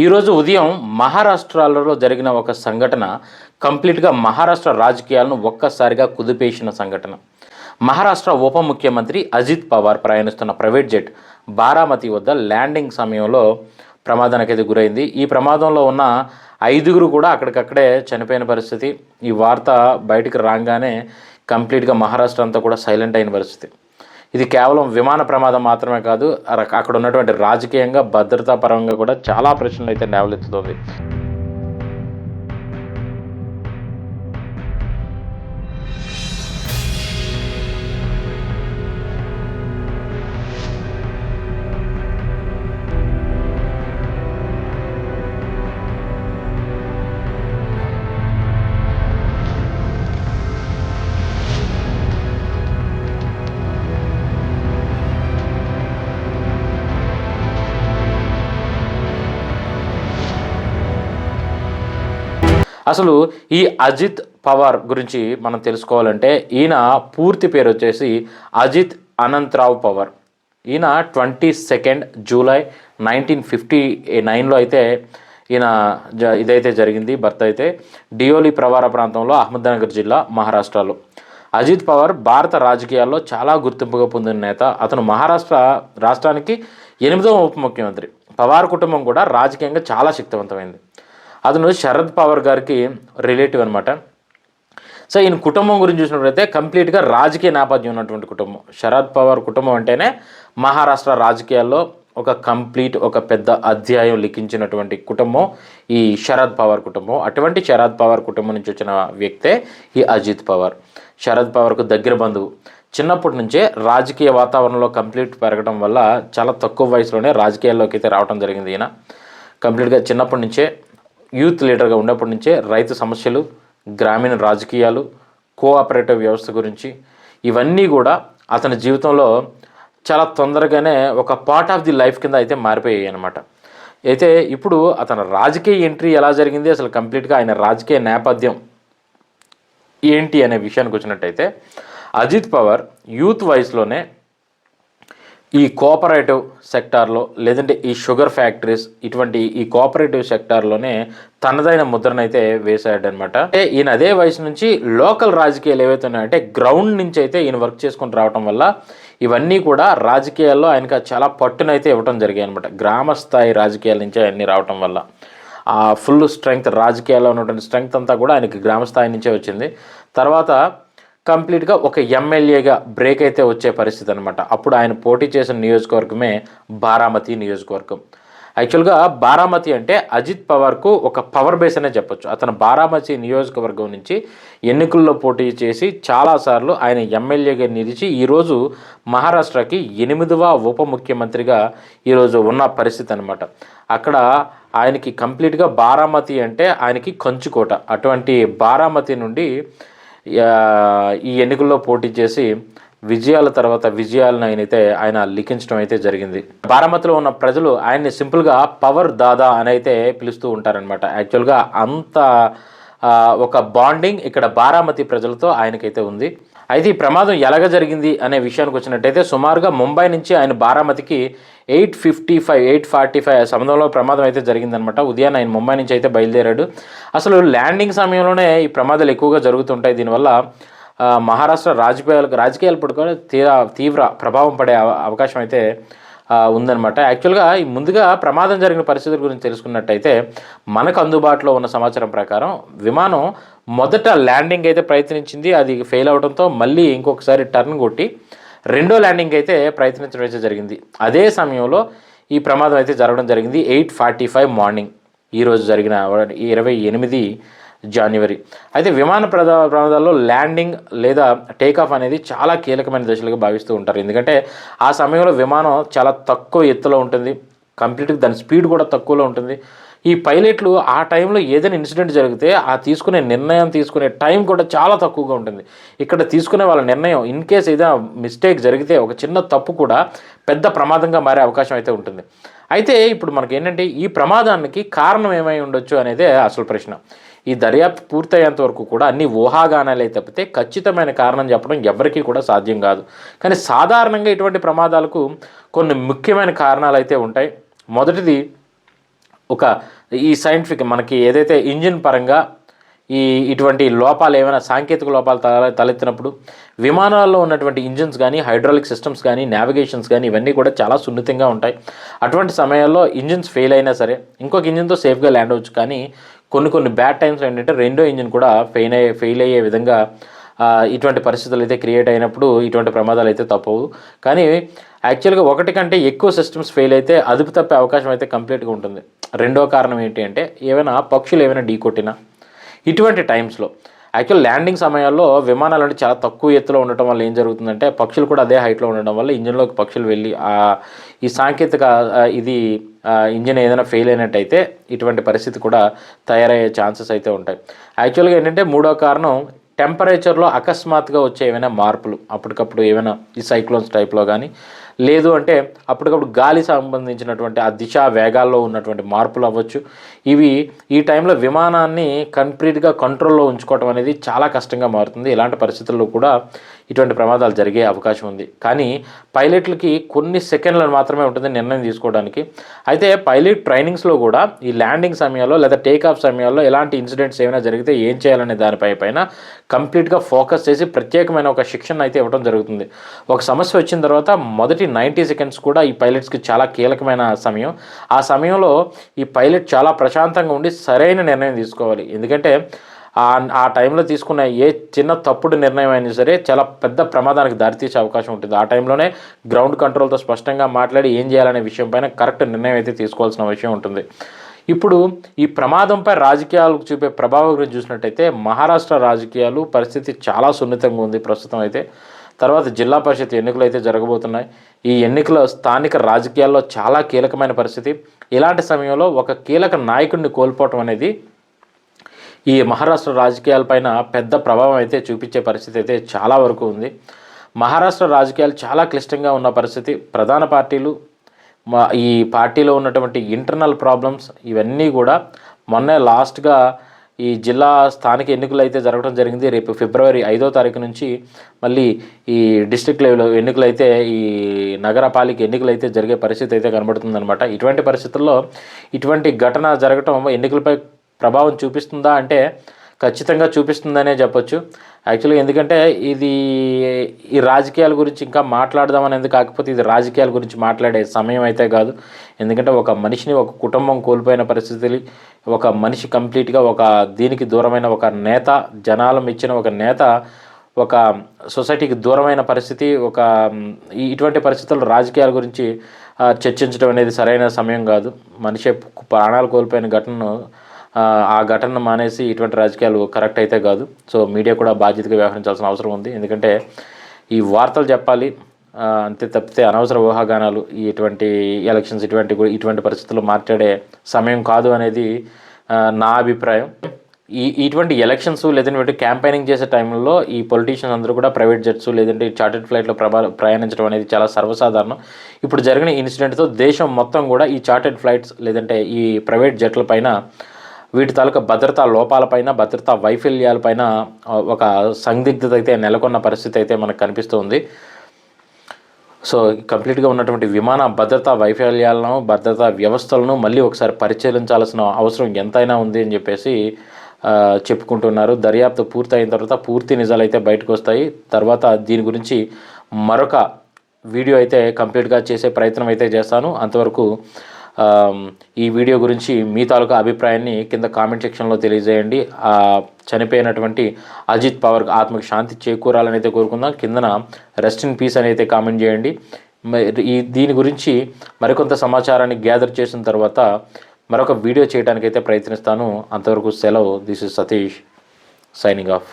ఈరోజు ఉదయం మహారాష్ట్రలో జరిగిన ఒక సంఘటన కంప్లీట్గా మహారాష్ట్ర రాజకీయాలను ఒక్కసారిగా కుదిపేసిన సంఘటన. మహారాష్ట్ర ఉప ముఖ్యమంత్రి అజిత్ పవార్ ప్రయాణిస్తున్న ప్రైవేట్ జెట్ బారామతి వద్ద ల్యాండింగ్ సమయంలో ప్రమాదానికి అయితే గురైంది. ఈ ప్రమాదంలో ఉన్న ఐదుగురు కూడా అక్కడికక్కడే చనిపోయిన పరిస్థితి. ఈ వార్త బయటికి రాగానే కంప్లీట్గా మహారాష్ట్ర అంతా కూడా సైలెంట్ అయిన పరిస్థితి. ఇది కేవలం విమాన ప్రమాదం మాత్రమే కాదు అక్కడ ఉన్నటువంటి రాజకీయంగా భద్రతా పరంగా కూడా చాలా ప్రశ్నలు అయితే లేవలెత్తుతుంది అసలు ఈ అజిత్ పవార్ గురించి మనం తెలుసుకోవాలంటే ఈయన పూర్తి పేరు వచ్చేసి అజిత్ అనంతరావు పవార్. ఈయన twenty second July nineteen fifty నైన్లో అయితే ఈయన జ ఇదైతే జరిగింది భర్త అయితే డియోలి ప్రవార ప్రాంతంలో అహ్మద్నగర్ జిల్లా మహారాష్ట్రలో. అజిత్ పవార్ భారత రాజకీయాల్లో చాలా గుర్తింపుగా పొందిన నేత. అతను మహారాష్ట్ర రాష్ట్రానికి ఎనిమిదవ ఉప ముఖ్యమంత్రి. పవార్ కుటుంబం కూడా రాజకీయంగా చాలా శక్తివంతమైంది. అతను శరద్ పవార్ గారికి రిలేటివ్ అనమాట సో ఈయన కుటుంబం గురించి చూసినట్లయితే కంప్లీట్గా రాజకీయ నేపథ్యం ఉన్నటువంటి కుటుంబం. శరద్ పవార్ కుటుంబం అంటేనే మహారాష్ట్ర రాజకీయాల్లో ఒక కంప్లీట్ ఒక పెద్ద అధ్యాయం లిఖించినటువంటి కుటుంబం ఈ శరద్ పవార్ కుటుంబం. అటువంటి శరద్ పవార్ కుటుంబం నుంచి వచ్చిన వ్యక్తే ఈ అజిత్ పవార్. శరద్ పవార్కు దగ్గర బంధువు. చిన్నప్పటి నుంచే రాజకీయ వాతావరణంలో కంప్లీట్ పెరగడం వల్ల చాలా తక్కువ వయసులోనే రాజకీయాల్లోకి అయితే రావడం జరిగింది ఈయన. కంప్లీట్గా చిన్నప్పటి నుంచే యూత్ లీడర్గా ఉన్నప్పటి నుంచే రైతు సమస్యలు గ్రామీణ రాజకీయాలు కోఆపరేటివ్ వ్యవస్థ గురించి ఇవన్నీ కూడా అతని జీవితంలో చాలా తొందరగానే ఒక పార్ట్ ఆఫ్ ది లైఫ్ కింద అయితే మారిపోయాయి అనమాట అయితే ఇప్పుడు అతని రాజకీయ ఎంట్రీ ఎలా జరిగింది? అసలు కంప్లీట్గా ఆయన రాజకీయ నేపథ్యం ఏంటి అనే విషయానికి వచ్చినట్టయితే అజిత్ పవార్ యూత్ వయసులోనే ఈ కోఆపరేటివ్ సెక్టార్లో లేదంటే ఈ షుగర్ ఫ్యాక్టరీస్ ఇటువంటి ఈ కోఆపరేటివ్ సెక్టార్లోనే తనదైన ముద్రనైతే వేశాడనమాట అంటే ఈయన అదే వయసు నుంచి లోకల్ రాజకీయాలు ఏవైతే ఉన్నాయంటే గ్రౌండ్ నుంచి అయితే ఈయన వర్క్ చేసుకుని రావటం వల్ల ఇవన్నీ కూడా రాజకీయాల్లో ఆయనకు చాలా పట్టునైతే ఇవ్వటం జరిగాయి అనమాట గ్రామ స్థాయి రాజకీయాల నుంచి అవన్నీ రావటం వల్ల. ఆ ఫుల్ స్ట్రెంగ్త్ రాజకీయాల్లో ఉన్నటువంటి స్ట్రెంగ్త్ అంతా కూడా ఆయనకి గ్రామ స్థాయి నుంచే వచ్చింది. తర్వాత కంప్లీట్గా ఒక ఎమ్మెల్యేగా బ్రేక్ అయితే వచ్చే పరిస్థితి అనమాట అప్పుడు ఆయన పోటీ చేసిన నియోజకవర్గమే బారామతి నియోజకవర్గం. యాక్చువల్గా బారామతి అంటే అజిత్ పవార్కు ఒక పవర్ బేస్ అనే చెప్పొచ్చు. అతను బారామతి నియోజకవర్గం నుంచి ఎన్నికల్లో పోటీ చేసి చాలాసార్లు ఆయన ఎమ్మెల్యేగా నిలిచి ఈరోజు మహారాష్ట్రకి ఎనిమిదవ ఉప ముఖ్యమంత్రిగా ఈరోజు ఉన్న పరిస్థితి అనమాట అక్కడ ఆయనకి కంప్లీట్గా బారామతి అంటే ఆయనకి కంచుకోట. అటువంటి బారామతి నుండి ఈ ఎన్నికల్లో పోటీ చేసి విజయాల తర్వాత విజయాలను ఆయనైతే ఆయన లిఖించడం అయితే జరిగింది. బారామతిలో ఉన్న ప్రజలు ఆయన్ని సింపుల్గా పవర్ దాదా అని అయితే పిలుస్తూ ఉంటారనమాట యాక్చువల్గా అంత ఒక బాండింగ్ ఇక్కడ బారామతి ప్రజలతో ఆయనకైతే ఉంది. అయితే ఈ ప్రమాదం ఎలాగ జరిగింది అనే విషయానికి వచ్చినట్టయితే సుమారుగా ముంబై నుంచి ఆయన బారామతికి eight fifty five eight forty five సమయంలో ప్రమాదం అయితే జరిగిందనమాట. ఉదయాన్నే ఆయన ముంబై నుంచి అయితే బయలుదేరాడు. అసలు ల్యాండింగ్ సమయంలోనే ఈ ప్రమాదాలు ఎక్కువగా జరుగుతుంటాయి. దీనివల్ల మహారాష్ట్ర రాజకీయాలకు రాజకీయాలు పడుకొని తీవ్ర తీవ్ర ప్రభావం పడే అవ- అవకాశం అయితే ఉందన్నమాట. యాక్చువల్గా ముందుగా ప్రమాదం జరిగిన పరిస్థితుల గురించి తెలుసుకున్నట్టయితే మనకు అందుబాటులో ఉన్న సమాచారం ప్రకారం విమానం మొదట ల్యాండింగ్ అయితే ప్రయత్నించింది. అది ఫెయిల్ అవడంతో మళ్ళీ ఇంకొకసారి టర్న్ కొట్టి రెండో ల్యాండింగ్ అయితే ప్రయత్నించడం అయితే జరిగింది. అదే సమయంలో ఈ ప్రమాదం అయితే జరగడం జరిగింది. ఎయిట్ ఫార్టీ ఫైవ్ మార్నింగ్ ఈరోజు జరిగిన ఇరవై ఎనిమిది జనవరి అయితే విమాన ప్రదా ప్రమాదాల్లో ల్యాండింగ్ లేదా టేకాఫ్ అనేది చాలా కీలకమైన దశలుగా భావిస్తూ ఉంటారు. ఎందుకంటే ఆ సమయంలో విమానం చాలా తక్కువ ఎత్తులో ఉంటుంది. కంప్లీట్గా దాని స్పీడ్ కూడా తక్కువలో ఉంటుంది. ఈ పైలట్లు ఆ టైంలో ఏదైనా ఇన్సిడెంట్ జరిగితే ఆ తీసుకునే నిర్ణయం తీసుకునే టైం కూడా చాలా తక్కువగా ఉంటుంది. ఇక్కడ తీసుకునే వాళ్ళ నిర్ణయం ఇన్ కేస్ ఏదైనా మిస్టేక్ జరిగితే ఒక చిన్న తప్పు కూడా పెద్ద ప్రమాదంగా మారే అవకాశం అయితే ఉంటుంది. అయితే ఇప్పుడు మనకి ఏంటంటే ఈ ప్రమాదానికి కారణం ఏమై ఉండొచ్చు అనేది అసలు ప్రశ్న. ఈ దర్యాప్తు పూర్తయ్యేంత వరకు కూడా అన్ని ఊహాగానాలే తప్పితే ఖచ్చితమైన కారణం చెప్పడం ఎవరికీ కూడా సాధ్యం కాదు. కానీ సాధారణంగా ఇటువంటి ప్రమాదాలకు కొన్ని ముఖ్యమైన కారణాలు అయితే ఉంటాయి. మొదటిది ఒక ఈ సైంటిఫిక్ మనకి ఏదైతే ఇంజిన్ పరంగా ఈ ఇటువంటి లోపాలు ఏమైనా సాంకేతిక లోపాలు తల తలెత్తినప్పుడు విమానాల్లో ఉన్నటువంటి ఇంజిన్స్ కానీ హైడ్రాలిక్ సిస్టమ్స్ కానీ నావిగేషన్స్ కానీ ఇవన్నీ కూడా చాలా సున్నితంగా ఉంటాయి. అటువంటి సమయాల్లో ఇంజిన్స్ ఫెయిల్ అయినా సరే ఇంకొక ఇంజిన్తో సేఫ్గా ల్యాండ్ అవ్వచ్చు. కానీ కొన్ని కొన్ని బ్యాడ్ టైమ్స్ ఏంటంటే రెండో ఇంజిన్ కూడా ఫెయిల్ అయ్యే ఫెయిల్ అయ్యే విధంగా ఇటువంటి పరిస్థితులు అయితే క్రియేట్ అయినప్పుడు ఇటువంటి ప్రమాదాలు అయితే తప్పవు. కానీ యాక్చువల్గా ఒకటి కంటే ఎక్కువ సిస్టమ్స్ ఫెయిల్ అయితే అదుపు తప్పే అవకాశం అయితే కంప్లీట్గా ఉంటుంది. రెండో కారణం ఏంటి అంటే ఏమైనా పక్షులు ఏమైనా ఢీకొట్టినా ఇటువంటి టైమ్స్లో యాక్చువల్ ల్యాండింగ్ సమయాల్లో విమానాలు అంటే చాలా తక్కువ ఎత్తులో ఉండటం వల్ల ఏం జరుగుతుందంటే పక్షులు కూడా అదే హైట్లో ఉండడం వల్ల ఇంజిన్లోకి పక్షులు వెళ్ళి ఈ సాంకేతిక ఇది ఇంజిన్ ఏదైనా ఫెయిల్ అయినట్టయితే ఇటువంటి పరిస్థితి కూడా తయారయ్యే ఛాన్సెస్ అయితే ఉంటాయి. యాక్చువల్గా ఏంటంటే మూడో కారణం టెంపరేచర్లో అకస్మాత్తుగా వచ్చే ఏమైనా మార్పులు అప్పటికప్పుడు ఏమైనా ఈ సైక్లోన్స్ టైప్లో కానీ లేదు అంటే అప్పటికప్పుడు గాలి సంబంధించినటువంటి ఆ దిశ వేగాల్లో ఉన్నటువంటి మార్పులు అవ్వచ్చు. ఇవి ఈ టైంలో విమానాన్ని కంప్లీట్గా కంట్రోల్లో ఉంచుకోవటం అనేది చాలా కష్టంగా మారుతుంది. ఇలాంటి పరిస్థితుల్లో కూడా ఇటువంటి ప్రమాదాలు జరిగే అవకాశం ఉంది. కానీ పైలట్లకి కొన్ని సెకండ్లు మాత్రమే ఉంటుంది నిర్ణయం తీసుకోవడానికి. అయితే పైలట్ ట్రైనింగ్స్లో కూడా ఈ ల్యాండింగ్ సమయంలో లేదా టేక్ ఆఫ్ సమయాల్లో ఎలాంటి ఇన్సిడెంట్స్ ఏమైనా జరిగితే ఏం చేయాలనే దానిపై పైన కంప్లీట్గా ఫోకస్ చేసి ప్రత్యేకమైన ఒక శిక్షణ అయితే ఇవ్వడం జరుగుతుంది. ఒక సమస్య వచ్చిన తర్వాత మొదటి నైంటీ సెకండ్స్ కూడా ఈ పైలట్స్కి చాలా కీలకమైన సమయం. ఆ సమయంలో ఈ పైలట్ చాలా ప్రశాంతంగా ఉండి సరైన నిర్ణయం తీసుకోవాలి. ఎందుకంటే ఆ టైంలో తీసుకున్న ఏ చిన్న తప్పుడు నిర్ణయం అయినా సరే చాలా పెద్ద ప్రమాదానికి దారితీసే అవకాశం ఉంటుంది. ఆ టైంలోనే గ్రౌండ్ కంట్రోల్తో స్పష్టంగా మాట్లాడి ఏం చేయాలనే విషయం పైన కరెక్ట్ నిర్ణయం అయితే తీసుకోవాల్సిన విషయం ఉంటుంది. ఇప్పుడు ఈ ప్రమాదంపై రాజకీయాలకు చూపే ప్రభావం గురించి చూసినట్టయితే మహారాష్ట్ర రాజకీయాలు పరిస్థితి చాలా సున్నితంగా ఉంది ప్రస్తుతం అయితే. తర్వాత జిల్లా పరిషత్ ఎన్నికలు అయితే జరగబోతున్నాయి. ఈ ఎన్నికల స్థానిక రాజకీయాల్లో చాలా కీలకమైన పరిస్థితి. ఇలాంటి సమయంలో ఒక కీలక నాయకుడిని కోల్పోవటం అనేది ఈ మహారాష్ట్ర రాజకీయాలపైన పెద్ద ప్రభావం అయితే చూపించే పరిస్థితి అయితే చాలా వరకు ఉంది. మహారాష్ట్ర రాజకీయాలు చాలా క్లిష్టంగా ఉన్న పరిస్థితి. ప్రధాన పార్టీలు మా ఈ పార్టీలో ఉన్నటువంటి ఇంటర్నల్ ప్రాబ్లమ్స్ ఇవన్నీ కూడా మొన్నే లాస్ట్గా ఈ జిల్లా స్థానిక ఎన్నికలు అయితే జరగడం జరిగింది. రేపు ఫిబ్రవరి ఐదో తారీఖు నుంచి మళ్ళీ ఈ డిస్ట్రిక్ట్ లెవెల్ ఎన్నికలు అయితే ఈ నగరపాలిక ఎన్నికలు అయితే జరిగే పరిస్థితి అయితే కనబడుతుందన్నమాట. ఇటువంటి పరిస్థితుల్లో ఇటువంటి ఘటన జరగటం ఎన్నికలపై ప్రభావం చూపిస్తుందా అంటే ఖచ్చితంగా చూపిస్తుందనే చెప్పొచ్చు. యాక్చువల్గా ఎందుకంటే ఇది ఈ రాజకీయాల గురించి ఇంకా మాట్లాడదామనేది కాకపోతే ఇది రాజకీయాల గురించి మాట్లాడే సమయం అయితే కాదు. ఎందుకంటే ఒక మనిషిని ఒక కుటుంబం కోల్పోయిన పరిస్థితులు ఒక మనిషి కంప్లీట్గా ఒక దీనికి దూరమైన ఒక నేత జనాలం ఇచ్చిన ఒక నేత ఒక సొసైటీకి దూరమైన పరిస్థితి ఒక ఈ- ఇటువంటి పరిస్థితుల్లో రాజకీయాల గురించి చర్చించడం అనేది సరైన సమయం కాదు. మనిషి ప్రాణాలు కోల్పోయిన ఘటనను ఆ, ఘటన ఘటనను మానేసి ఇటువంటి రాజకీయాలు కరెక్ట్ అయితే కాదు. సో మీడియా కూడా బాధ్యతగా వ్యవహరించాల్సిన అవసరం ఉంది. ఎందుకంటే ఈ వార్తలు చెప్పాలి అంతే తప్పితే అనవసర ఊహాగానాలు ఈ ఇటువంటి ఎలక్షన్స్ ఇటువంటి ఇటువంటి పరిస్థితుల్లో మాట్లాడే సమయం కాదు అనేది నా అభిప్రాయం. ఈ ఇటువంటి ఎలక్షన్స్ లేదంటే క్యాంపెయినింగ్ చేసే టైంలో ఈ పొలిటీషియన్స్ అందరూ కూడా ప్రైవేట్ జెట్స్ లేదంటే చార్టెడ్ ఫ్లైట్లో ప్రభా ప్రయాణించడం అనేది చాలా సర్వసాధారణం. ఇప్పుడు జరిగిన ఇన్సిడెంట్తో దేశం మొత్తం కూడా ఈ చార్టెడ్ ఫ్లైట్స్ లేదంటే ఈ ప్రైవేట్ జెట్ల పైన వీటి తాలూకా భద్రతా లోపాలపైన భద్రతా వైఫల్యాలపైన ఒక సందిగ్ధత అయితే నెలకొన్న పరిస్థితి అయితే మనకు కనిపిస్తుంది. సో కంప్లీట్గా ఉన్నటువంటి విమాన భద్రతా వైఫల్యాలను భద్రతా వ్యవస్థలను మళ్ళీ ఒకసారి పరిశీలించాల్సిన అవసరం ఎంతైనా ఉంది అని చెప్పేసి చెప్పుకుంటున్నారు. దర్యాప్తు పూర్తయిన తర్వాత పూర్తి నిజాలు అయితే బయటకు వస్తాయి తర్వాత దీని గురించి మరొక వీడియో అయితే కంప్లీట్గా చేసే ప్రయత్నం అయితే చేస్తాను. అంతవరకు ఈ వీడియో గురించి మీ తాలూకా అభిప్రాయాన్ని కింద కామెంట్ సెక్షన్లో తెలియజేయండి. చనిపోయినటువంటి అజిత్ పవర్ ఆత్మకి శాంతి చేకూరాలని అయితే కోరుకుందాం. కిందన రెస్ట్ ఇన్ పీస్ అని అయితే కామెంట్ చేయండి. ఈ దీని గురించి మరికొంత సమాచారాన్ని గ్యాదర్ చేసిన తర్వాత మరొక వీడియో చేయడానికైతే అయితే ప్రయత్నిస్తాను. అంతవరకు సెలవు. This is Satish signing off